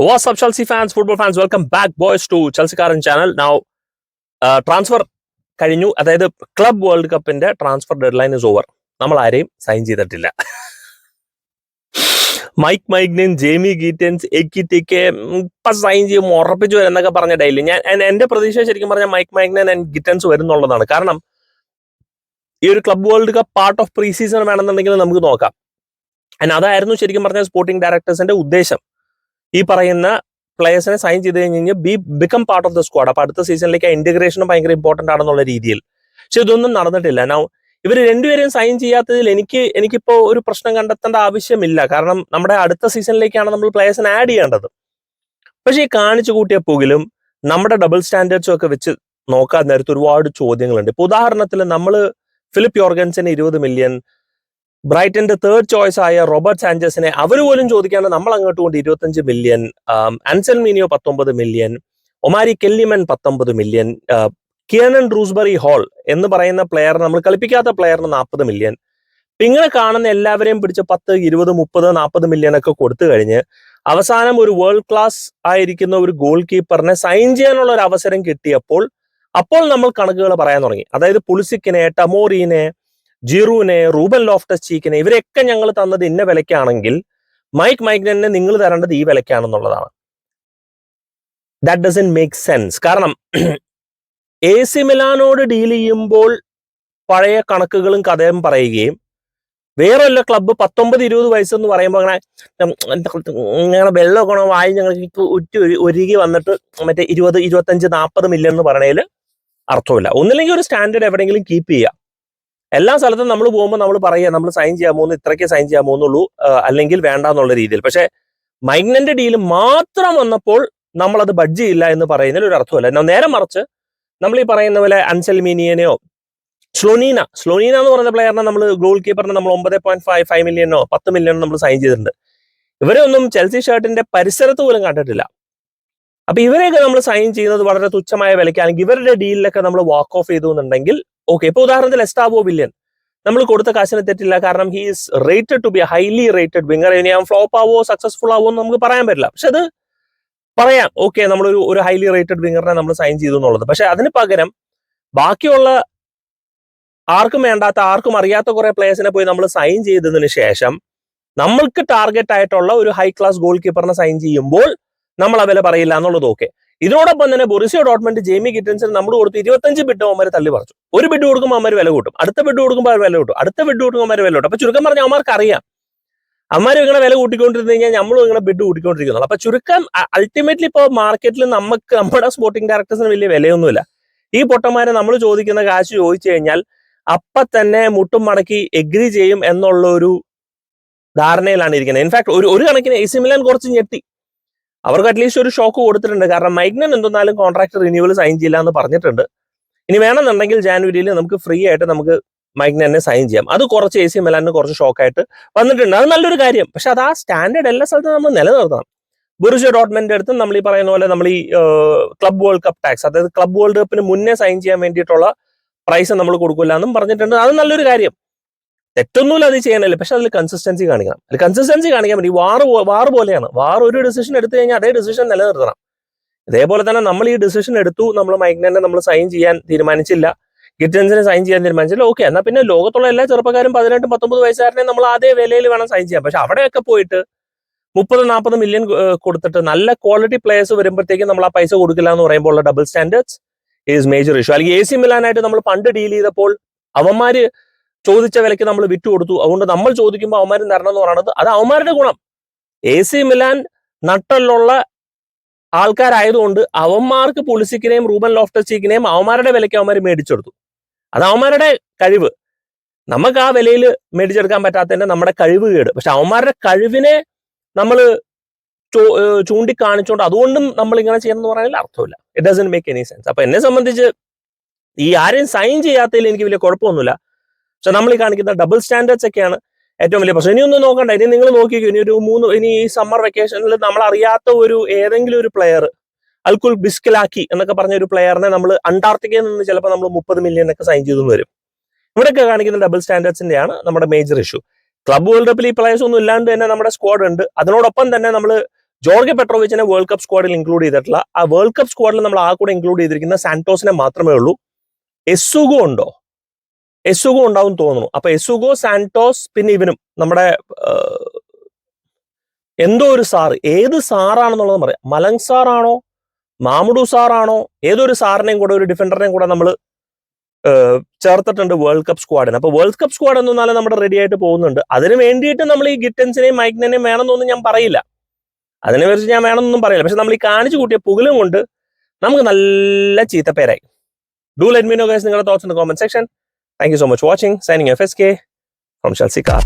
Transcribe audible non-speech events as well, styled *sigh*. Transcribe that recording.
Chelsea fans, football fans? Welcome back, boys, to Chelsea Karen channel. Now, uh, transfer കഴിഞ്ഞു. അതായത് club world കപ്പിന്റെ transfer deadline is over നമ്മൾ ആരെയും sign ചെയ്തിട്ടില്ല. Mike Maignan Jamie Gittens Ekitike ഇപ്പൊ sign ചെയ്യും ഉറപ്പിച്ചു വരും എന്നൊക്കെ പറഞ്ഞ ഡെയിലി ഞാൻ എന്റെ പ്രതീക്ഷ ശരിക്കും പറഞ്ഞാൽ മൈക്ക് മൈഗ്നൻ ആൻഡ് ഗിറ്റൻസ് വരുന്നുള്ളതാണ്. കാരണം ഈ ഒരു club world cup part of preseason വേണമെന്നുണ്ടെങ്കിൽ നമുക്ക് നോക്കാം. അതായിരുന്നു ശരിക്കും പറഞ്ഞാൽ സ്പോർട്ടിംഗ് ഡയറക്ടേഴ്സിന്റെ ഉദ്ദേശം. ഈ പറയുന്ന പ്ലേയേഴ്സിനെ സൈൻ ചെയ്ത് കഴിഞ്ഞ് കഴിഞ്ഞാൽ be become part of the squad അപ്പൊ അടുത്ത സീസണിലേക്ക് ഇന്റഗ്രേഷനും ഭയങ്കര ഇമ്പോർട്ടന്റ് ആണെന്നുള്ള രീതിയിൽ. പക്ഷെ ഇതൊന്നും നടന്നിട്ടില്ല. നൗ ഇവർ രണ്ടുപേരെയും സൈൻ ചെയ്യാത്തതിൽ എനിക്ക് എനിക്കിപ്പോ ഒരു പ്രശ്നം കണ്ടെത്തേണ്ട ആവശ്യമില്ല. കാരണം നമ്മുടെ അടുത്ത സീസണിലേക്കാണ് നമ്മൾ പ്ലേയേഴ്സിനെ ആഡ് ചെയ്യേണ്ടത്. പക്ഷെ ഈ കാണിച്ചു കൂട്ടിയ പോകിലും നമ്മുടെ ഡബിൾ സ്റ്റാൻഡേർഡ്സും ഒക്കെ വെച്ച് നോക്കാൻ നേരത്തെ ഒരുപാട് ചോദ്യങ്ങളുണ്ട്. ഇപ്പൊ ഉദാഹരണത്തിൽ നമ്മൾ ഫിലിപ്പ് യോർഗൻസിന് ഇരുപത് മില്യൺ ബ്രൈറ്റന്റെ തേർഡ് ചോയ്സ് ആയ റോബർട്ട് സാഞ്ചസിനെ അവർ പോലും ചോദിക്കാണ്ട് നമ്മൾ അങ്ങോട്ട് കൊണ്ട് ഇരുപത്തഞ്ച് മില്യൺ അൻസൽ മീനിയോ പത്തൊമ്പത് മില്യൺ ഒമാരി കെല്ലിമൻ പത്തൊമ്പത് മില്യൺ കിയനൻ റൂസ്ബറി ഹോൾ എന്ന് പറയുന്ന പ്ലെയർ നമ്മൾ കളിപ്പിക്കാത്ത പ്ലെയറിന് നാൽപ്പത് മില്യൺ ഇങ്ങനെ കാണുന്ന എല്ലാവരെയും പിടിച്ച് പത്ത് ഇരുപത് മുപ്പത് നാൽപ്പത് മില്യൺ ഒക്കെ കൊടുത്തു കഴിഞ്ഞ് അവസാനം ഒരു വേൾഡ് ക്ലാസ് ആയിരിക്കുന്ന ഒരു ഗോൾ കീപ്പറിനെ സൈൻ ചെയ്യാനുള്ള ഒരു അവസരം കിട്ടിയപ്പോൾ അപ്പോൾ നമ്മൾ കണക്കുകൾ പറയാൻ തുടങ്ങി. അതായത് പുളിസിക്കിനെ ടമോറീനെ ജിറുവിനെ റൂബൻ ലോഫ്റ്റസ് ചീക്കിനെ ഇവരെയൊക്കെ ഞങ്ങൾ തന്നത് ഇന്ന വിലയ്ക്കാണെങ്കിൽ മൈക്ക് മൈഗ്നനെ നിങ്ങൾ തരേണ്ടത് ഈ വിലയ്ക്കാണെന്നുള്ളതാണ്. ദാറ്റ് ഡസൻ മേക്ക് സെൻസ് കാരണം *clears throat* എ സി മിലാനോട് ഡീൽ ചെയ്യുമ്പോൾ പഴയ കണക്കുകളും കഥയും പറയുകയും വേറെ വല്ല ക്ലബ്ബ് പത്തൊമ്പത് ഇരുപത് വയസ്സെന്ന് പറയുമ്പോൾ അങ്ങനെ ഇങ്ങനെ വെള്ളമൊക്കെ വായി ഞങ്ങൾ ഉറ്റി ഒരു- വന്നിട്ട് മറ്റേ ഇരുപത് ഇരുപത്തഞ്ച് നാൽപ്പത് മില്യൺ എന്ന് പറയണതിൽ അർത്ഥമില്ല. ഒന്നില്ലെങ്കിൽ ഒരു സ്റ്റാൻഡേർഡ് എവിടെയെങ്കിലും കീപ്പ് ചെയ്യുക എല്ലാ സ്ഥലത്തും നമ്മൾ പോകുമ്പോൾ നമ്മൾ പറയുക നമ്മൾ സൈൻ ചെയ്യാൻ പോകുന്നു ഇത്രയ്ക്ക് സൈൻ ചെയ്യാൻ പോകുന്നുള്ളൂ അല്ലെങ്കിൽ വേണ്ട എന്നുള്ള രീതിയിൽ. പക്ഷെ മൈഗ്നന്റ് ഡീൽ മാത്രം വന്നപ്പോൾ നമ്മൾ അത് ബഡ്ജ് ചെയ്യില്ല എന്ന് പറയുന്നതിൽ ഒരു അർത്ഥമല്ല നേരെ മറിച്ച് നമ്മൾ ഈ പറയുന്ന പോലെ അൻസൽമീനിയനെയോ സ്ലോനീന സ്ലോനീന എന്ന് പറയുന്ന പ്ലെയറിനെ നമ്മൾ ഗോൾ കീപ്പറിനെ നമ്മൾ ഒമ്പത് പോയിന്റ് ഫൈവ് ഫൈവ് മില്യനോ പത്ത് മില്യനോ നമ്മൾ സൈൻ ചെയ്തിട്ടുണ്ട്. ഇവരെ ഒന്നും ചെൽസി ഷർട്ടിന്റെ പരിസരത്ത് പോലും കണ്ടിട്ടില്ല. അപ്പൊ ഇവരെയൊക്കെ നമ്മൾ സൈൻ ചെയ്യുന്നത് വളരെ തുച്ഛമായ വിലയ്ക്ക് അല്ലെങ്കിൽ ഇവരുടെ ഡീലിലൊക്കെ നമ്മൾ വാക്ക് ഓഫ് ചെയ്തു എന്നുണ്ടെങ്കിൽ ഓക്കെ ഇപ്പൊ ഉദാഹരണത്തിൽ എസ്റ്റാബോ വില്യൻ നമ്മൾ കൊടുത്ത കാശിന് തെറ്റില്ല കാരണം he is rated to be highly rated winger ഇനി ഫ്ലോപ്പ് ആവോ സക്സസ്ഫുൾ ആവോ എന്ന് നമുക്ക് പറയാൻ പറ്റില്ല. പക്ഷെ അത് പറയാം. ഓക്കെ നമ്മളൊരു ഒരു ഹൈലി റേറ്റഡ് വിങ്ങറിനെ നമ്മൾ സൈൻ ചെയ്തു എന്നുള്ളത്. പക്ഷെ അതിന് പകരം ബാക്കിയുള്ള ആർക്കും വേണ്ടാത്ത ആർക്കും അറിയാത്ത കുറെ പ്ലേയേഴ്സിനെ പോയി നമ്മൾ സൈൻ ചെയ്തതിന് ശേഷം നമ്മൾക്ക് ടാർഗറ്റ് ആയിട്ടുള്ള ഒരു ഹൈ ക്ലാസ് ഗോൾ കീപ്പറിനെ സൈൻ ചെയ്യുമ്പോൾ നമ്മൾ ആ വില പറയില്ല എന്നുള്ളത് ഓക്കെ ഇതിനോടൊപ്പം തന്നെ ബൊറിസിയോ ഡോട്ട്മെന്റ് ജെയിമി കിറ്റൻസിന് നമ്മൾ കൊടുത്ത് ഇരുപത്തഞ്ച് ബിഡ് അവന്മാർ തള്ളി പറിച്ചു. ഒരു ബിഡ് കൊടുക്കുമ്പോൾ അവന്മാർ വില കൂട്ടും. അടുത്ത ബിഡ് കൊടുക്കുമ്പോൾ അവർ വില കൂട്ടും. അടുത്ത ബിഡ് കൊടുക്കുമ്പോൾ അവർ വില കൂട്ടും. അപ്പൊ ചുരുക്കം പറഞ്ഞാൽ അവന്മാർക്ക് അറിയാം അവന്മാർ ഇങ്ങനെ വില കൂട്ടിക്കൊണ്ടിരുന്നു കഴിഞ്ഞാൽ നമ്മളും ഇങ്ങനെ ബിഡ് കൂട്ടിക്കൊണ്ടിരിക്കുന്നു. അപ്പൊ ചുരുക്കം അൾട്ടിമേറ്റ്ലി ഇപ്പോൾ മാർക്കറ്റിൽ നമുക്ക് നമ്മുടെ സ്പോർട്ടിംഗ് ഡയറക്ടേഴ്സിന് വലിയ വിലയൊന്നുമില്ല. ഈ പൊട്ടന്മാരെ നമ്മൾ ചോദിക്കുന്ന കാശ് ചോദിച്ചു കഴിഞ്ഞാൽ അപ്പൊ തന്നെ മുട്ടും മടക്കി എഗ്രി ചെയ്യും എന്നുള്ള ഒരു ധാരണയിലാണ് ഇരിക്കുന്നത്. ഇൻഫാക്ട് ഒരു ഒരു കണക്കിന് എ സി കുറച്ച് ഞെട്ടി. അവർക്ക് അറ്റ്ലീസ്റ്റ് ഒരു ഷോക്ക് കൊടുത്തിട്ടുണ്ട്. കാരണം മൈഗ്നൻ എന്തെന്നാലും കോൺട്രാക്ട് റിന്യൂവൽ സൈൻ ചെയ്യില്ല എന്ന് പറഞ്ഞിട്ടുണ്ട്. ഇനി വേണമെന്നുണ്ടെങ്കിൽ ജാനുവരിയിൽ നമുക്ക് ഫ്രീ ആയിട്ട് നമുക്ക് മൈഗ്നനെ സൈൻ ചെയ്യാം. അത് കുറച്ച് എ സി മെലാനിന് കുറച്ച് ഷോക്കായിട്ട് വന്നിട്ടുണ്ട്. അത് നല്ലൊരു കാര്യം. പക്ഷെ അത് ആ സ്റ്റാൻഡേർഡ് എല്ലാ സ്ഥലത്തും നമ്മൾ നിലനിർത്തണം. ബുറുജ ഡോട്ട്മെന്റ് അടുത്ത് നമ്മൾ ഈ പറയുന്ന പോലെ നമ്മൾ ഈ ക്ലബ് വേൾഡ് കപ്പ് ടാക്സ് അതായത് ക്ലബ് വേൾഡ് കപ്പിന് മുന്നേ സൈൻ ചെയ്യാൻ വേണ്ടിയിട്ടുള്ള പ്രൈസ് നമ്മൾ കൊടുക്കില്ല എന്നും പറഞ്ഞിട്ടുണ്ട്. അത് നല്ലൊരു കാര്യം. തെറ്റൊന്നുമില്ല അത് ചെയ്യണല്ലേ. പക്ഷെ അതിൽ കൺസിസ്റ്റൻസി കാണിക്കണം. അതിൽ കൺസിസ്റ്റൻസി കാണിക്കാൻ പറ്റും വാർ വാർ പോലെയാണ്. വാർ ഒരു ഡിസിഷൻ എടുത്തു കഴിഞ്ഞാൽ അതേ ഡിസിഷൻ നിലനിർത്തണം. ഇതേപോലെ തന്നെ നമ്മൾ ഈ ഡിസിഷൻ എടുത്തു നമ്മൾ മൈഗ്നന്റെ നമ്മൾ സൈൻ ചെയ്യാൻ തീരുമാനിച്ചില്ല. ഗിറ്റൻസിനെ സൈൻ ചെയ്യാൻ തീരുമാനിച്ചില്ല. ഓക്കെ എന്നാൽ പിന്നെ ലോകത്തുള്ള എല്ലാ ചെറുപ്പക്കാരും പതിനെട്ടും പത്തൊമ്പത് വയസ്സുകാരനെ നമ്മൾ അതേ വിലയിൽ വേണം സൈൻ ചെയ്യാൻ. പക്ഷെ അവിടെയൊക്കെ പോയിട്ട് മുപ്പത് നാൽപ്പത് മില്യൺ കൊടുത്തിട്ട് നല്ല ക്വാളിറ്റി പ്ലേയേഴ്സ് വരുമ്പോഴത്തേക്കും നമ്മൾ ആ പൈസ കൊടുക്കില്ല എന്ന് പറയുമ്പോൾ ഉള്ള double standards is major issue അല്ലെങ്കിൽ എ സി മിലാനായിട്ട് നമ്മൾ പണ്ട് ഡീൽ ചെയ്തപ്പോൾ അവന്മാര് ചോദിച്ച വിലയ്ക്ക് നമ്മൾ വിറ്റ് കൊടുത്തു. അതുകൊണ്ട് നമ്മൾ ചോദിക്കുമ്പോൾ അവന്മാരും തരണം എന്ന് പറയുന്നത് അത് അവന്മാരുടെ ഗുണം. എ സി മിലാൻ നട്ടലുള്ള ആൾക്കാരായതുകൊണ്ട് അവന്മാർക്ക് പുളിസിക്കിനെയും റൂബൻ ലോഫ്റ്റച്ചീക്കിനെയും അവന്മാരുടെ വിലയ്ക്ക് അവന്മാർ മേടിച്ചെടുത്തു അത് അവന്മാരുടെ കഴിവ്. നമുക്ക് ആ വിലയിൽ മേടിച്ചെടുക്കാൻ പറ്റാത്തതിന്റെ നമ്മുടെ കഴിവ് കേട്. പക്ഷെ അവന്മാരുടെ കഴിവിനെ നമ്മൾ ചൂണ്ടിക്കാണിച്ചുകൊണ്ട് അതുകൊണ്ടും നമ്മൾ ഇങ്ങനെ ചെയ്യുന്നത് പറഞ്ഞാൽ അർത്ഥമില്ല. It doesn't make any sense അപ്പൊ എന്നെ സംബന്ധിച്ച് ഈ ആരെയും സൈൻ ചെയ്യാത്തതിൽ എനിക്ക് വലിയ കുഴപ്പമൊന്നുമില്ല. പക്ഷെ നമ്മൾ ഈ കാണിക്കുന്ന ഡബിൾ സ്റ്റാൻഡേർഡ്സ് ഒക്കെയാണ് ഏറ്റവും വലിയ പ്രശ്നം. ഇനിയൊന്നും നോക്കണ്ട. ഇനി നിങ്ങൾ നോക്കിക്കോ ഇനി ഒരു മൂന്ന് ഇനി ഈ സമ്മർ വെക്കേഷനിൽ നമ്മൾ അറിയാത്ത ഒരു ഏതെങ്കിലും ഒരു പ്ലെയർ അൽക്കുൽ ബിസ്കലാക്കി എന്നൊക്കെ പറഞ്ഞ ഒരു പ്ലെയറിനെ നമ്മൾ അന്റാർട്ടിക്കയിൽ നിന്ന് ചിലപ്പോൾ നമ്മൾ മുപ്പത് മില്യൺ ഒക്കെ സൈൻ ചെയ്തു വരും. ഇവിടെയൊക്കെ കാണിക്കുന്ന ഡബിൾ സ്റ്റാൻഡേർഡ്സിന്റെയാണ് നമ്മുടെ മേജർ ഇഷ്യൂ ക്ലബ് വേൾഡ് കപ്പിൽ ഈ പ്ലെയേഴ്സ് ഒന്നും ഇല്ലാണ്ട് തന്നെ നമ്മുടെ സ്ക്വാഡ് ഉണ്ട്. അതിനോടൊപ്പം തന്നെ നമ്മൾ ജോർജ് പെട്രോവിച്ചിനെ വേൾഡ് കപ്പ് സ്ക്വാഡിൽ ഇൻക്ലൂഡ് ചെയ്തിട്ടുള്ള ആ വേൾഡ് കപ്പ് സ്ക്വാഡിൽ നമ്മൾ ആ കൂടെ ഇൻക്ലൂഡ് ചെയ്തിരിക്കുന്ന സാന്റോസിനെ മാത്രമേ ഉള്ളൂ. എസ്സുഗോ ഉണ്ടോ? എസുഗോ ഉണ്ടാവും തോന്നുന്നു. അപ്പൊ എസുഗോ സാന്റോസ് പിന്നെ ഇവനും നമ്മുടെ എന്തോ ഒരു സാറ്. ഏത് സാറാണെന്നുള്ളത് പറയാം. മലങ് സാറാണോ? മാമുഡു സാറാണോ? ഏതൊരു സാറിനെയും കൂടെ ഒരു ഡിഫൻഡറിനെയും കൂടെ നമ്മൾ ചേർത്തിട്ടുണ്ട് വേൾഡ് കപ്പ് സ്ക്വാഡിന്. അപ്പൊ വേൾഡ് കപ്പ് സ്ക്വാഡ് എന്ന് പറഞ്ഞാൽ നമ്മുടെ റെഡി ആയിട്ട് പോകുന്നുണ്ട്. അതിന് വേണ്ടിയിട്ട് നമ്മൾ ഈ ഗിറ്റൻസിനെയും മൈക്കിനെയും വേണമെന്നൊന്നും ഞാൻ പറയില്ല. അതിനെ കുറിച്ച് ഞാൻ വേണമെന്നൊന്നും പറയില്ല. പക്ഷെ നമ്മൾ ഈ കാണിച്ചു കൂട്ടിയ പുകലും കൊണ്ട് നമുക്ക് നല്ല ചീത്തപ്പേരായി. Do let me know guys നിങ്ങളുടെ thoughts in comment section Thank you so much for watching. Signing off, SK from Chelsea Car.